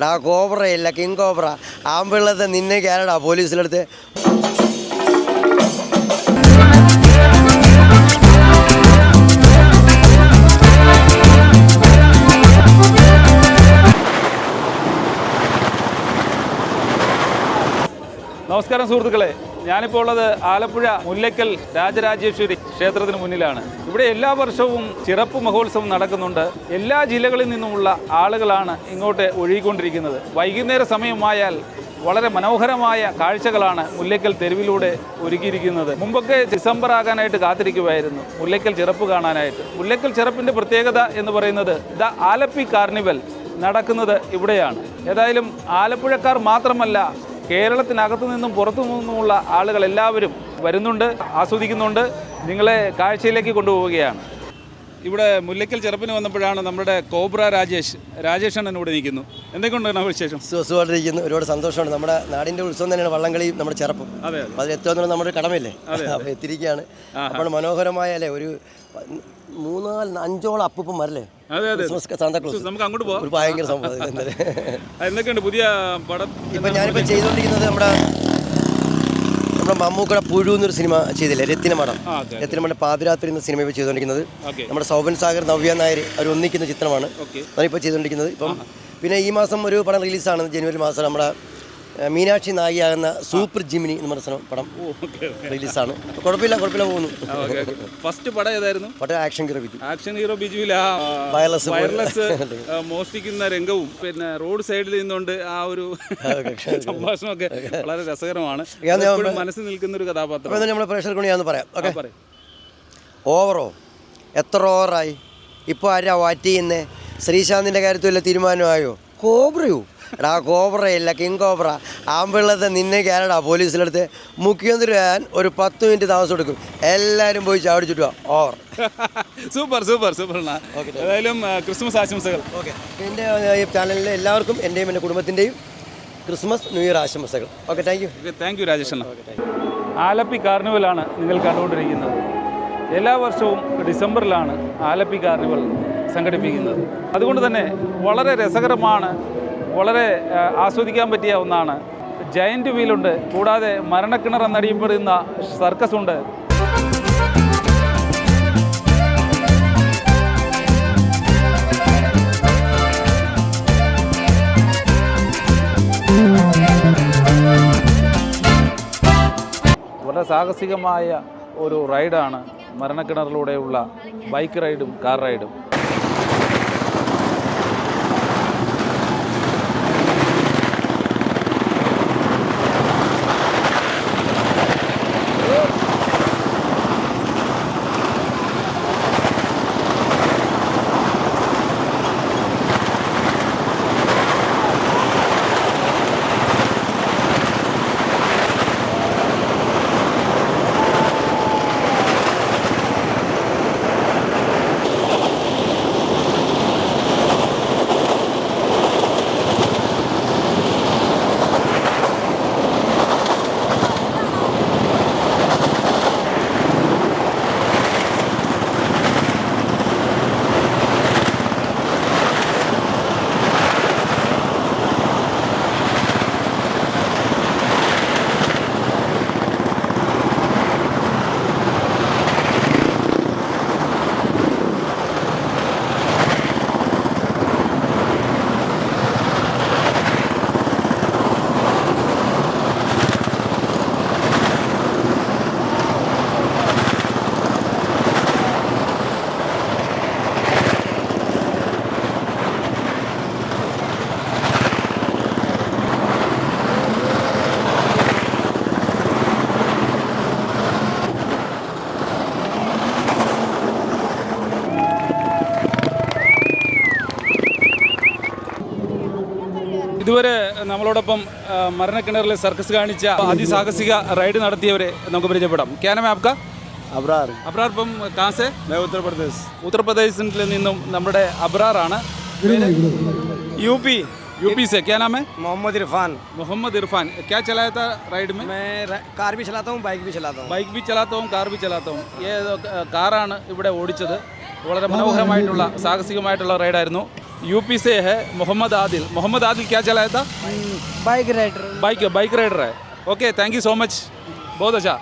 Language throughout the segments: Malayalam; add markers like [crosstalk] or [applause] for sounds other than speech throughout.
എടാ കോബ്രയില്ല കിങ് കോബ്ര. ആമ്പിള്ളത്തെ നിന്നെ കയറടാ പോലീസിലെടുത്ത്. നമസ്കാരം സുഹൃത്തുക്കളെ. ഞാനിപ്പോൾ ഉള്ളത് ആലപ്പുഴ മുല്ലക്കൽ രാജരാജേശ്വരി ക്ഷേത്രത്തിന് മുന്നിലാണ്. ഇവിടെ എല്ലാ വർഷവും ചിറപ്പ് മഹോത്സവം നടക്കുന്നുണ്ട്. എല്ലാ ജില്ലകളിൽ നിന്നുമുള്ള ആളുകളാണ് ഇങ്ങോട്ട് ഒഴുകിക്കൊണ്ടിരിക്കുന്നത്. വൈകുന്നേര സമയമായാൽ വളരെ മനോഹരമായ കാഴ്ചകളാണ് മുല്ലയ്ക്കൽ തെരുവിലൂടെ ഒരുക്കിയിരിക്കുന്നത്. മുമ്പൊക്കെ ഡിസംബർ ആകാനായിട്ട് കാത്തിരിക്കുമായിരുന്നു മുല്ലയ്ക്കൽ ചിറപ്പ് കാണാനായിട്ട്. മുല്ലയ്ക്കൽ ചിറപ്പിന്റെ പ്രത്യേകത എന്ന് പറയുന്നത് ദ ആലപ്പി കാർണിവൽ നടക്കുന്നത് ഇവിടെയാണ്. ഏതായാലും ആലപ്പുഴക്കാർ മാത്രമല്ല കേരളത്തിനകത്തു നിന്നും പുറത്തു നിന്നുമുള്ള ആളുകൾ എല്ലാവരും വരുന്നുണ്ട് ആസ്വദിക്കുന്നുണ്ട് നിങ്ങളെ കാഴ്ചയിലേക്ക് കൊണ്ടുപോവുകയാണ്. ഇവിടെ മുല്ലയ്ക്കൽ ചെറുപ്പിന് വന്നപ്പോഴാണ് നമ്മുടെ കോബ്ര രാജേഷ് രാജേഷ് അണ്ണൻ ഇവിടെ നിൽക്കുന്നു. എന്തൊക്കെയുണ്ടാണ് വിശേഷം? സുഖമായിട്ടിരിക്കുന്നു. ഒരുപാട് സന്തോഷമുണ്ട്. നമ്മുടെ നാടിന്റെ ഉത്സവം തന്നെയാണ് വള്ളംകളിയും നമ്മുടെ ചെറുപ്പം. അതിൽ എത്തുക നമ്മുടെ കടമയല്ലേ? കടമയില്ലേ അപ്പോൾ എത്തിയിരിക്കുകയാണ്. അപ്പോൾ മനോഹരമായ അല്ലേ ഒരു മൂന്നാൽ അഞ്ചോളം അപ്പൂപ്പന്മാരല്ലേ? നമുക്ക് അങ്ങോട്ട് പോവാം. ഒരു ഭയങ്കര സംഭവം എന്തൊക്കെയുണ്ട് പുതിയ പടം? ഇപ്പം ഞാനിപ്പോൾ ചെയ്തുകൊണ്ടിരിക്കുന്നത് നമ്മുടെ നമ്മുടെ മമ്മൂക്കയുടെ പുഴു എന്നൊരു സിനിമ ചെയ്തില്ലേ? രത്തിനമടം രത്തിനമടം പാതിരാത്രി എന്ന സിനിമ ഇപ്പോൾ ചെയ്തുകൊണ്ടിരിക്കുന്നത് നമ്മുടെ സൗബൻ സാഗർ നവ്യ നായർ അവർ ഒന്നിക്കുന്ന ചിത്രമാണ്. അതിപ്പോ ചെയ്തോണ്ടിരിക്കുന്നത്. ചെയ്തുകൊണ്ടിരിക്കുന്നത് ഇപ്പം പിന്നെ ഈ മാസം ഒരു പടം റിലീസാണ്. ജനുവരി മാസം നമ്മുടെ മീനാക്ഷി നായികയാകുന്ന സൂപ്പർ ജിമിനി എന്ന് പറഞ്ഞ സ്ഥലം പടം റിലീസാണ്. കുഴപ്പമില്ല കുഴപ്പമില്ല പോകുന്നു. ഫസ്റ്റ് പടം ഏതായിരുന്നു? പടം action hero Biju. Action hero ബിജുവിൽ ആ വയർലെസ് വയർലെസ് [laughs] മോഷ്ടിക്കുന്ന രംഗവും പിന്നെ റോഡ് സൈഡിൽ നിന്നുകൊണ്ട് ആ ഒരു സംഭാഷണമൊക്കെ വളരെ രസകരമാണ്. ഞാൻ- ഞാൻ- മനസ്സിൽ നിൽക്കുന്ന ഒരു കഥാപാത്രം നമ്മൾ നമ്മുടെ പ്രേക്ഷകർക്ക് കൊണ്ട് ഞാനൊന്ന് പറയാം. ഓക്കെ. ഓവറോ എത്ര ഓവറായി ഇപ്പോൾ ആരാ വാറ്റ് ചെയ്യുന്നേ? ശ്രീശാന്തിന്റെ കാര്യത്തിൽ വല്ല തീരുമാനമായോ? കോബ്രയോ? എടാ കോബ്രയില്ല കിങ് കോബ്ര. ആമ്പിള്ളത്തെ നിന്നെ കയറടാ പോലീസിലെടുത്ത്. മുഖ്യമന്ത്രി വരാൻ ഒരു പത്ത് മിനിറ്റ് താമസം എടുക്കും. എല്ലാവരും പോയി വാ. ഓവർ [laughs] സൂപ്പർ സൂപ്പർ സൂപ്പർ ഏതായാലും ക്രിസ്മസ് ആശംസകൾ. ഓക്കെ. എന്റെ ഈ ചാനലിലെ എല്ലാവർക്കും എന്റെയും എന്റെ കുടുംബത്തിന്റെയും ക്രിസ്മസ് ന്യൂ ഇയർ ആശംസകൾ. Okay thank you. Thank you Rajesh Alleppey കാർണിവലാണ് നിങ്ങൾ കണ്ടുകൊണ്ടിരിക്കുന്നത്. എല്ലാ വർഷവും ഡിസംബറിലാണ് ആലപ്പി കാർണിവൽ സംഘടിപ്പിക്കുന്നത്. അതുകൊണ്ട് തന്നെ വളരെ രസകരമാണ് വളരെ ആസ്വദിക്കാൻ പറ്റിയ ഒന്നാണ്. ജയന്റ് വീലുണ്ട് കൂടാതെ മരണക്കിണർ എന്നറിയപ്പെടുന്ന സർക്കസ് ഉണ്ട്. വളരെ സാഹസികമായ ഒരു റൈഡാണ് മരണക്കിണറിലൂടെയുള്ള ബൈക്ക് റൈഡും കാർ റൈഡും ഇതുവരെ നമ്മളോടൊപ്പം ആ, മരണക്കിണറിലെ സർക്കസ് കാണിച്ച അതിസാഹസിക റൈഡ് നടത്തിയവരെ നമുക്ക് പരിചയപ്പെടാം ക്യാനം ആപ്ക അബ്രാർ അബ്രാർ ഇപ്പം കാസെ मैं उत्तर प्रदेश ഉത്തർപ്രദേശിൽ നിന്നും നമ്മുടെ അബ്രാറാണ് യു പി यू पी से क्या नाम है मोहम्मद इरफान मोहम्मद इरफान क्या चलाया था राइड में मैं रा- कार भी चलाता हूँ बाइक भी चलाता हूँ ബൈക്ക് ബി ചലാത്തവും കാർ ബി ചലാത്തവും ഈ കാറാണ് ഇവിടെ ഓടിച്ചത് വളരെ മനോഹരമായിട്ടുള്ള സാഹസികമായിട്ടുള്ള റൈഡായിരുന്നു यूपी से है मोहम्मद आदिल। मोहम्मद आदिल क्या चलाया था? Bike rider. Bike bike rider है। Okay thank you so much बहुत अच्छा।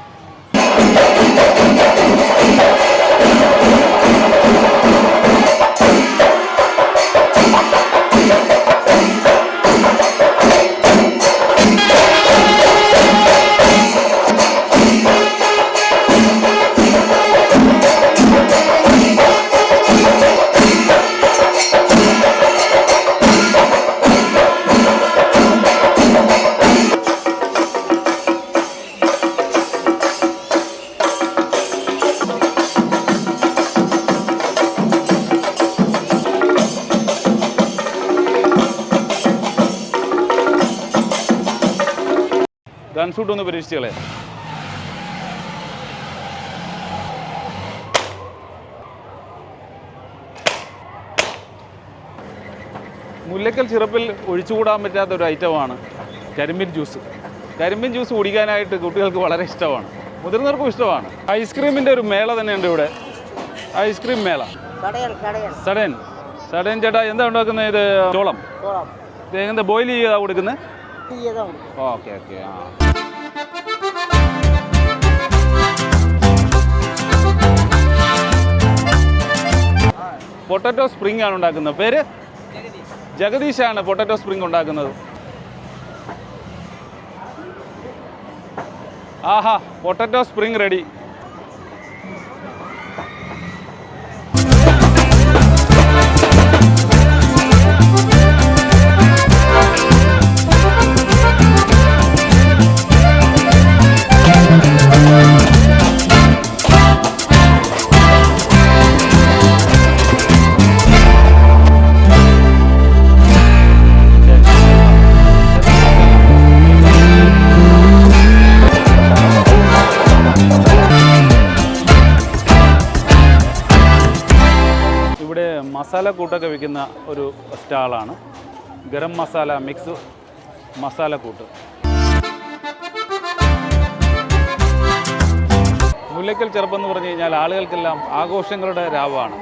ഷൂട്ട് ഒന്ന് പരീക്ഷിച്ചേ മുല്ലക്കൽ സിറപ്പിൽ ഒഴിച്ചുകൂടാൻ പറ്റാത്ത ഒരു ഐറ്റമാണ് കരിമ്പിൻ ജ്യൂസ്. കരിമ്പിൻ ജ്യൂസ് കുടിക്കാനായിട്ട് കുട്ടികൾക്ക് വളരെ ഇഷ്ടമാണ്. മുതിർന്നവർക്കും ഇഷ്ടമാണ്. ഐസ്ക്രീമിന്റെ ഒരു മേള തന്നെയുണ്ട് ഇവിടെ. ഐസ്ക്രീം മേള. സഡൻ സഡൻ ചേട്ടാ എന്താ ഉണ്ടാക്കുന്നത് ഇത്? ചോളം. എന്താ ബോയിൽ ചെയ്താ കൊടുക്കുന്നത്. ഓക്കെ ഓക്കെ ആ. പൊട്ടറ്റോ സ്പ്രിംഗ് ആണ് ഉണ്ടാക്കുന്നത്. പേര്? ജഗദീഷാണ് പൊട്ടറ്റോ സ്പ്രിംഗ് ഉണ്ടാക്കുന്നത്. ആഹാ പൊട്ടറ്റോ സ്പ്രിംഗ് റെഡി. ഇവിടെ മസാല കൂട്ടൊക്കെ വിൽക്കുന്ന ഒരു സ്റ്റാളാണ്. ഗരം മസാല മിക്സ് മസാല കൂട്ട്. മുല്ലക്കൽ ചെറുപ്പം എന്ന് പറഞ്ഞു കഴിഞ്ഞാൽ ആളുകൾക്കെല്ലാം ആഘോഷങ്ങളുടെ രാവാണ്.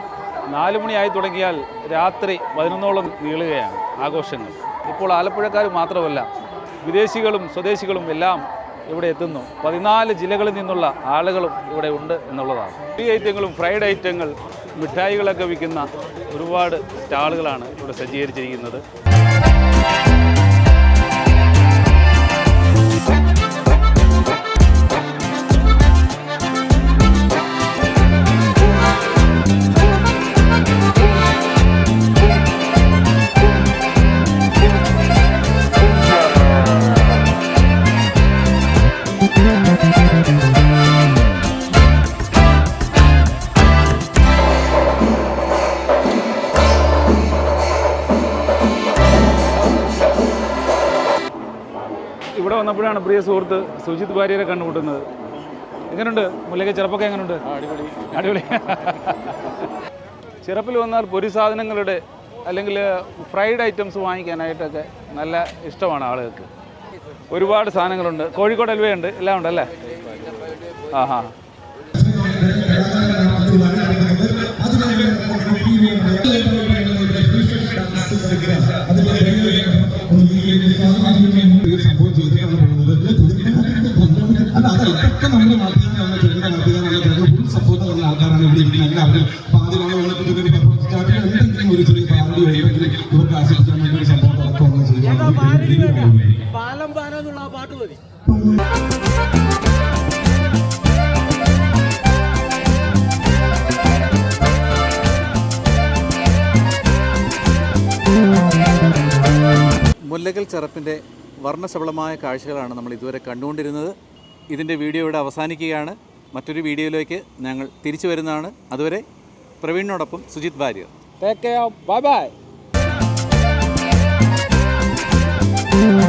നാല് മണിയായി തുടങ്ങിയാൽ രാത്രി പതിനൊന്നോളം നീളുകയാണ് ആഘോഷങ്ങൾ. ഇപ്പോൾ ആലപ്പുഴക്കാർ മാത്രമല്ല വിദേശികളും സ്വദേശികളും എല്ലാം ഇവിടെ എത്തുന്നു. പതിനാല് ജില്ലകളിൽ നിന്നുള്ള ആളുകളും ഇവിടെ ഉണ്ട് എന്നുള്ളതാണ്. ഫ്രീ ഐറ്റങ്ങളും ഫ്രൈഡ് ഐറ്റങ്ങൾ മിഠായികളൊക്കെ വിൽക്കുന്ന ഒരുപാട് സ്റ്റാളുകളാണ് ഇവിടെ സജ്ജീകരിച്ചിരിക്കുന്നത്. ഇവിടെ വന്നപ്പോഴാണ് പ്രിയ സുഹൃത്ത് സുജിത് ഭാര്യരെ കണ്ടുമുട്ടുന്നത് എങ്ങനെയുണ്ട് മുല്ലയ്ക്ക് ചെറുപ്പൊക്കെ എങ്ങനെയുണ്ട് അടിപൊളി. അടിപൊളി. ചിറപ്പിൽ വന്നാൽ പൊരി സാധനങ്ങളുടെ അല്ലെങ്കിൽ ഫ്രൈഡ് ഐറ്റംസ് വാങ്ങിക്കാനായിട്ടൊക്കെ നല്ല ഇഷ്ടമാണ് ആളുകൾക്ക്. ഒരുപാട് സാധനങ്ങളുണ്ട്. കോഴിക്കോട് അലുവയുണ്ട് എല്ലാം ഉണ്ടല്ലേ? ആ സംഭവം പാലം പാലം എന്നുള്ള ആ പാട്ട് മതി. മുല്ലക്കൽ ചെറുപ്പിന്റെ വർണശബളമായ കാഴ്ചകളാണ് നമ്മൾ ഇതുവരെ കണ്ടുകൊണ്ടിരുന്നത്. ഇതിന്റെ വീഡിയോ ഇവിടെ അവസാനിക്കുകയാണ്. മറ്റൊരു വീഡിയോയിലേക്ക് ഞങ്ങൾ തിരിച്ചു വരുന്നതാണ്. അതുവരെ പ്രവീണിനോടൊപ്പം സുജിത് ഭാര്യ ടേക്ക് കെയർ ബൈ ബൈ